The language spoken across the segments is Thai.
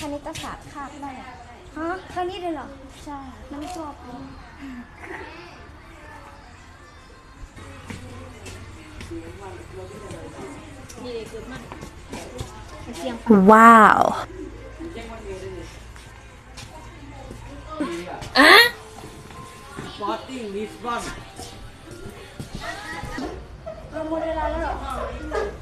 คณิตศาสตร์คาบได้อะฮะแค่นี้เลยเหรอ ใช่ น้ำชอบเลยว้าว Sporting Lisbon เราหมดเวลาแล้วเหรอหมดเวลาอ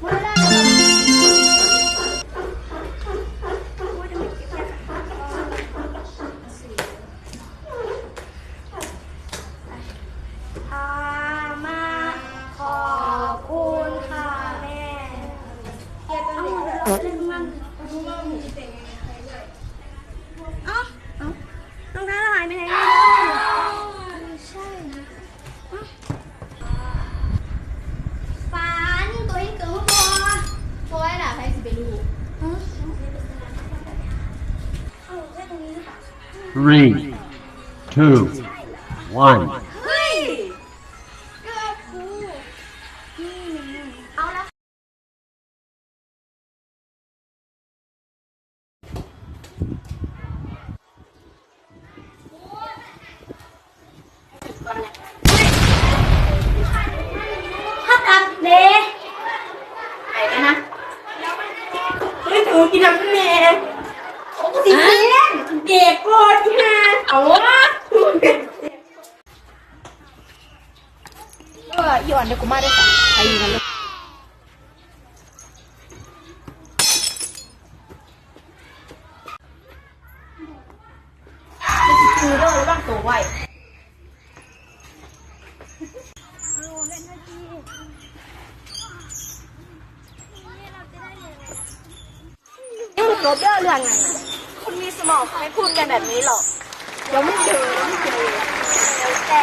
เอ้าเอ้ารองเท้าเราหายไปไหนไม่รู้ใช่นะฝันตัวเองเกิดมาพอเพราะว่าล่ะใครสิไปรู้เอาแค่ตรงหรือเปล่า Three, two, one. ถ้าตัดเละไปกันนะเฮ้ยถูกินน้ำแม่โอ้สิเล่นเด็กโกรธที่นาเอาวะเออหย่อนเดี๋ยวกูมาได้สักไปอยู่กันเลย คือเรื่องระวัง ตัวไว้ยังลบเรื่องเรื่องไงคุณมีสมองไม่พูดกันแบบนี้หรอกเดี๋ยวไม่เจอไม่เจอแล้วแต่